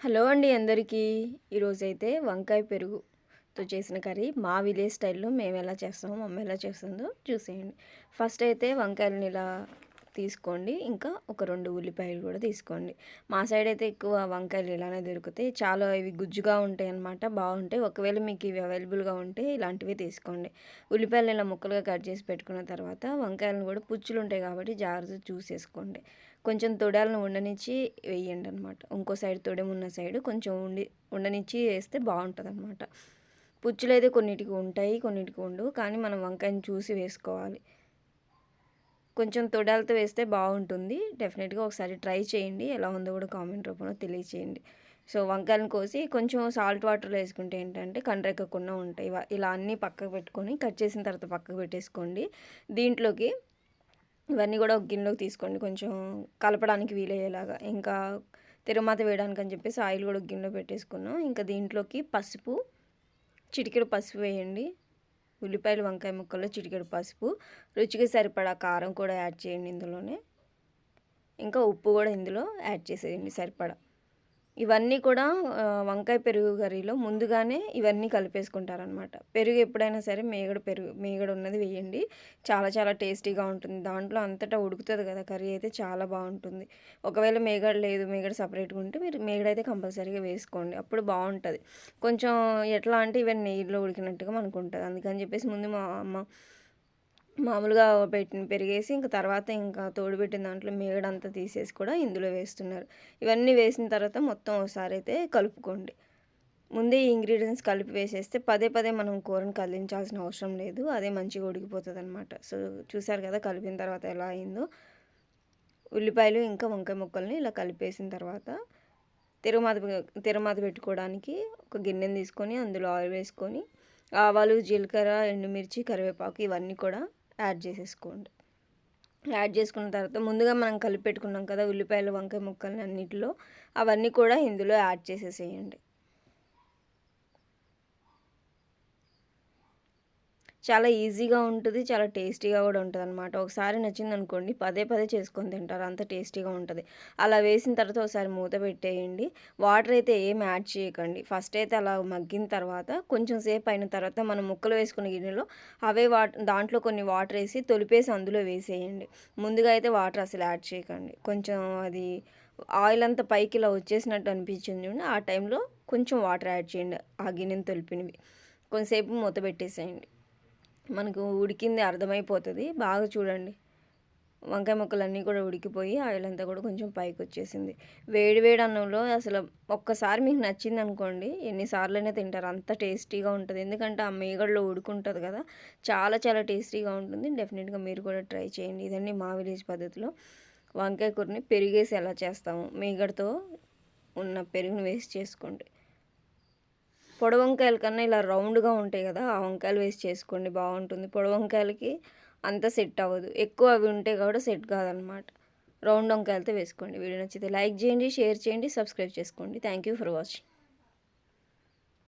Hello అండి అందరికీ. ఈరోజైతే వంకాయ పెరుగుతో చేసిన కర్రీ మా విలేజ్ స్టైల్లో మేము ఎలా చేస్తామో మమ్మీ ఎలా చేస్తుందో చూసేయండి. ఫస్ట్ అయితే వంకాయలని ఇలా తీసుకోండి. ఇంకా ఒక రెండు ఉల్లిపాయలు కూడా తీసుకోండి. మా సైడ్ అయితే ఎక్కువ వంకాయలు ఇలానే దొరుకుతాయి. చాలా ఇవి గుజ్జుగా ఉంటాయి అన్నమాట బాగుంటాయి. ఒకవేళ మీకు ఇవి అవైలబుల్గా ఉంటే ఇలాంటివి తీసుకోండి. ఉల్లిపాయలు ఇలా ముక్కలుగా కట్ చేసి పెట్టుకున్న తర్వాత వంకాయలను కూడా పుచ్చులు ఉంటాయి కాబట్టి జాగ్రత్త చూసేసుకోండి కొంచెం తొడాలను ఉండనిచ్చి వేయండి అనమాట ఇంకో సైడ్ తొడెం ఉన్న సైడ్ కొంచెం ఉండి ఉండనిచ్చి వేస్తే బాగుంటుంది అనమాట పుచ్చులు అయితే కొన్నిటికి ఉంటాయి కొన్నిటికి ఉండవు. కానీ మనం వంకాయని చూసి వేసుకోవాలి. కొంచెం తొడాలతో వేస్తే బాగుంటుంది. డెఫినెట్గా ఒకసారి ట్రై చేయండి. ఎలా ఉందో కూడా కామెంట్ రూపంలో తెలియచేయండి. సో వంకాయలను కోసి కొంచెం సాల్ట్ వాటర్లో వేసుకుంటే ఏంటంటే కండ్రెక్కకుండా ఉంటాయి. ఇలా అన్నీ పక్కకు పెట్టుకొని కట్ చేసిన తర్వాత పక్కకు పెట్టేసుకోండి. దీంట్లోకి ఇవన్నీ కూడా ఒక గిన్నెలోకి తీసుకోండి. కొంచెం కలపడానికి వీలయ్యేలాగా. ఇంకా తిరుమాత వేయడానికి అని చెప్పేసి ఆయిల్ కూడా ఒక గిన్నెలో పెట్టేసుకున్నాం. ఇంకా దీంట్లోకి పసుపు చిటికెడు పసుపు వేయండి. ఉల్లిపాయలు వంకాయ ముక్కల్లో చిటికెడు పసుపు రుచికి సరిపడా కారం కూడా యాడ్ చేయండి ఇందులోనే. ఇంకా ఉప్పు కూడా ఇందులో యాడ్ చేసేయండి సరిపడా. ఇవన్నీ కూడా వంకాయ పెరుగు కర్రీలో ముందుగానే ఇవన్నీ కలిపేసుకుంటారనమాట పెరుగు ఎప్పుడైనా సరే మేగడ పెరుగు మేగడ ఉన్నది వేయండి. చాలా చాలా టేస్టీగా ఉంటుంది. దాంట్లో అంతటా ఉడుకుతుంది కదా కర్రీ అయితే చాలా బాగుంటుంది. ఒకవేళ మేగడ లేదు మేగడ సపరేట్గా ఉంటే మీరు మేగడ అయితే కంపల్సరీగా వేసుకోండి. అప్పుడు బాగుంటుంది. కొంచెం ఎట్లా అంటే ఇవన్నీ నెయ్యిలో ఉడికినట్టుగా మనకు ఉంటుంది. అందుకని చెప్పేసి ముందు మా అమ్మ మామూలుగా పెట్టిన పెరిగేసి ఇంకా తర్వాత ఇంకా తోడుపెట్టిన దాంట్లో మేగడంతా తీసేసి కూడా ఇందులో వేస్తున్నారు. ఇవన్నీ వేసిన తర్వాత మొత్తం ఒకసారి అయితే కలుపుకోండి. ముందే ఈ ఇంగ్రీడియంట్స్ కలిపి వేసేస్తే పదే పదే మనం కూరని కదిలించాల్సిన అవసరం లేదు. అదే మంచిగా ఉడికిపోతుంది అనమాట సో చూసారు కదా కలిపిన తర్వాత ఎలా అయిందో? ఉల్లిపాయలు ఇంకా వంకాయ ముక్కల్ని ఇలా కలిపేసిన తర్వాత తిరుమాత తిరుమాత పెట్టుకోవడానికి ఒక గిన్నెని తీసుకొని అందులో ఆయిల్ వేసుకొని ఆవాలు జీలకర్ర ఎండుమిర్చి కరివేపాకు ఇవన్నీ కూడా యాడ్ చేసేసుకోండి. యాడ్ చేసుకున్న తర్వాత ముందుగా మనం కలిపి పెట్టుకున్నాం కదా ఉల్లిపాయలు వంకాయ ముక్కలు అన్నిటిలో అవన్నీ కూడా ఇందులో యాడ్ చేసేసేయండి. చాలా ఈజీగా ఉంటుంది చాలా టేస్టీగా కూడా ఉంటుంది అనమాట ఒకసారి నచ్చింది అనుకోండి పదే పదే చేసుకొని తింటారు అంత టేస్టీగా ఉంటుంది. అలా వేసిన తర్వాత ఒకసారి మూత పెట్టేయండి. వాటర్ అయితే ఏం యాడ్ చేయకండి. ఫస్ట్ అయితే అలా మగ్గిన తర్వాత కొంచెం సేపు అయిన తర్వాత మనం ముక్కలు వేసుకున్న గిన్నెలో అవే వాటర్ దాంట్లో కొన్ని వాటర్ వేసి తొలిపేసి అందులో వేసేయండి. ముందుగా అయితే వాటర్ అసలు యాడ్ చేయకండి. కొంచెం అది ఆయిల్ అంతా పైకి ఇలా వచ్చేసినట్టు అనిపించింది ఆ టైంలో కొంచెం వాటర్ యాడ్ చేయండి ఆ గిన్నెని తొలిపినవి. కొంతసేపు మూత పెట్టేసేయండి. మనకు ఉడికింది అర్థమైపోతుంది. బాగా చూడండి. వంకాయ ముక్కలన్నీ కూడా ఉడికిపోయి ఆయిల్ అంతా కూడా కొంచెం పైకి వచ్చేసింది వేడి వేడి అన్నంలో అసలు ఒక్కసారి మీకు నచ్చింది అనుకోండి ఎన్నిసార్లైనా తింటారు. అంత టేస్టీగా ఉంటుంది. ఎందుకంటే ఆ మేగడలో ఉడుకుంటుంది కదా. చాలా చాలా టేస్టీగా ఉంటుంది. డెఫినెట్గా మీరు కూడా ట్రై చేయండి. ఇదండి మా విలేజ్ పద్ధతిలో. వంకాయ కూరని పెరిగేసి ఎలా చేస్తాము? మేగడతో ఉన్న పెరుగుని వేస్ట్ చేసుకోండి. పొడవంకాయల కన్నా ఇలా రౌండ్గా ఉంటాయి కదా ఆ వంకాయలు వేసి చేసుకోండి బాగుంటుంది. పొడవంకాయలకి అంత సెట్ అవ్వదు. ఎక్కువ అవి ఉంటాయి కాబట్టి సెట్ కాదనమాట. రౌండ్ వంకాయలతో వేసుకోండి. వీడియో నచ్చితే లైక్ చేయండి షేర్ చేయండి సబ్స్క్రైబ్ చేసుకోండి. Thank you for watching.